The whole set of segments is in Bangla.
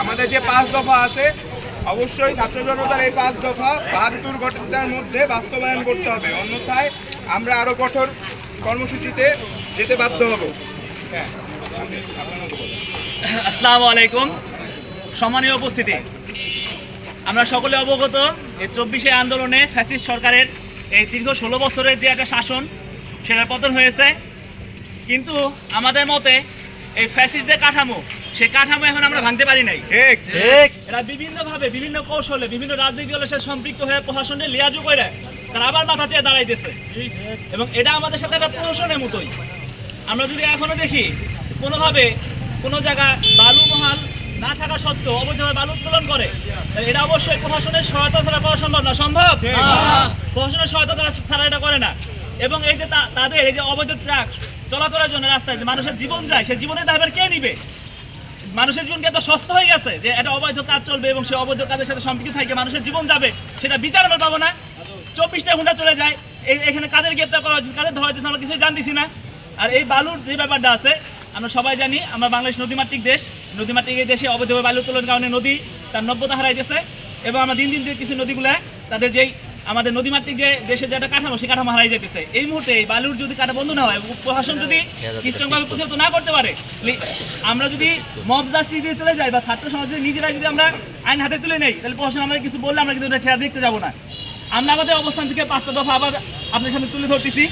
আমাদের যে পাঁচ দফা আছে, অবশ্যই ছাত্র জনতার এই পাঁচ দফা বাহাত্তর ঘটনার মধ্যে বাস্তবায়ন করতে হবে। অন্যথায় আমরা আরও কঠোর কর্মসূচিতে যেতে বাধ্য হব। হ্যাঁ। আসসালামু আলাইকুম। সম্মানীয় উপস্থিতি। আমরা সকলে অবগত এই চব্বিশে আন্দোলনে ফ্যাসিস্ট সরকারের এই দীর্ঘ ষোলো বছরের যে একটা শাসন, সেটার পতন হয়েছে। কিন্তু আমাদের মতে এই ফ্যাসিস্ট যে কাঠামো সেই কাঠামো এখন আমরা ভাঙতে পারি নাই। ঠিক। এরা বিভিন্নভাবে বিভিন্ন কৌশলে বিভিন্ন রাজনৈতিক দলের সাথে সম্পৃক্ত হয়ে প্রশাসনে লিয়াজু করে তারা আবার মাথা চেয়ে দাঁড়াইতেছে। এবং এটা আমাদের সাথে একটা প্রশাসনের মতোই। আমরা যদি এখনও দেখি কোনোভাবে কোনো জায়গা বালু মহাল না থাকা সত্ত্বেও অবৈধভাবে বালু উত্তোলন করে এটা অবশ্যই প্রশাসনের সহায়তা ছাড়া করা সম্ভব না। সম্ভব? প্রশাসনের সহায়তা তারা ছাড়া এটা করে না। এবং এই যে তা- তাদের এই যে অবৈধ ট্রাক চলাচলের জন্য রাস্তায় যে মানুষের জীবন যায়, সে জীবনের দায়ভার কে নিবে? মানুষের জীবন কি এত সস্তা হয়ে গেছে যে এটা অবৈধ কাজ চলবে এবং সে অবৈধ কাজের সাথে সম্পৃক্ত থাকে, মানুষের জীবন যাবে, সেটা বিচার আমরা পাবো না। চব্বিশটা ঘণ্টা চলে যায় এখানে কাদের গ্রেপ্তার করা হচ্ছে কাদের ধরা হচ্ছে আমরা কিছুই জানতেছি না। আর এই বালুর যে ব্যাপারটা আছে, আমরা সবাই জানি, আমরা বাংলাদেশ নদীমাতৃক দেশ, নদীমাতৃক এই দেশে অবৈধভাবে বালু উত্তোলনের কারণে নদী তার নব্যতা হারাইতেছে এবং আমরা দিন দিন কিছু নদীগুলো, তাদের যেই আমাদের নদীমাতৃক যে দেশের যে একটা কাঠামো সে কাঠামো হারাই যেতেছে। এই মুহূর্তে এই বালুর যদি কাটা বন্ধ না হয় প্রশাসন যদি স্ট্রংভাবে প্রতিহত না করতে পারে আমরা যদি মব জাস্টিস দিয়ে চলে যাই বা ছাত্র সমাজ যদি নিজেরা যদি আমরা আইন হাতে তুলে নেই তাহলে প্রশাসন আমাদের কিছু বললে আমরা কিন্তু এটা ছেড়ে দেখতে যাব না। আমরা আমাদের অবস্থান থেকে পাঁচটা দফা আবার আপনার সামনে তুলে ধরতেছি।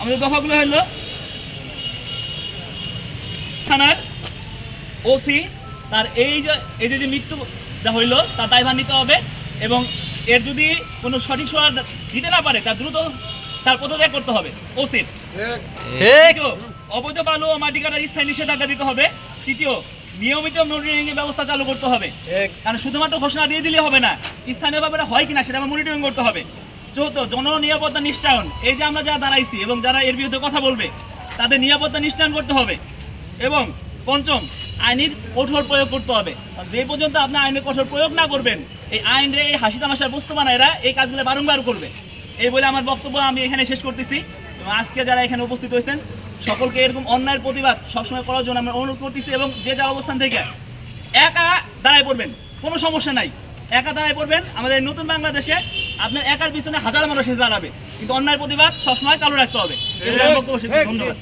আমাদের দফাগুলো হলো থানার ওসি তার এই যে এই যে যে মৃত্যু যা হইল তার দায়ভার নিতে হবে এবং এর যদি কোনো সঠিক সহায় দিতে না পারে তার দ্রুত তার পদত্যাগ করতে হবে। ওসির অবৈধ বালু ও মাটি কাটার স্থায়ী নিষেধাজ্ঞা দিতে হবে। তৃতীয় নিয়মিত মনিটরিং এর ব্যবস্থা চালু করতে হবে। কারণ শুধুমাত্র ঘোষণা দিয়ে দিলে হবে না স্থানীয়ভাবে এটা হয় কিনা সেটা আমরা মনিটরিং করতে হবে। চতুর্থ জন নিরাপত্তা নিশ্চয়ন। এই যে আমরা যারা দাঁড়াইছি এবং যারা এর বিরুদ্ধে কথা বলবে তাদের নিরাপত্তা নিশ্চয়ন করতে হবে। এবং পঞ্চম, আইনের কঠোর প্রয়োগ করতে হবে। যে পর্যন্ত আপনি আইনের কঠোর প্রয়োগ না করবেন, এই আইনে এই হাসি তামাশার বস্তু বানায়রা এই কাজগুলো বারংবার করবে। এই বলে আমার বক্তব্য আমি এখানে শেষ করতেছি। আজকে যারা এখানে উপস্থিত হয়েছেন, সকলকে এরকম অন্যায়ের প্রতিবাদ সবসময় করার জন্য আমরা অনুরোধ করতেছি এবং যে যা অবস্থান থেকে একা দাঁড়ায় পড়বেন, কোনো সমস্যা নাই। একা দাঁড়ায় পড়বেন, আমাদের নতুন বাংলাদেশে আপনার একার পিছনে হাজার মানুষ দাঁড়াবে। কিন্তু অন্যায়ের প্রতিবাদ সবসময় চালু রাখতে হবে। ধন্যবাদ।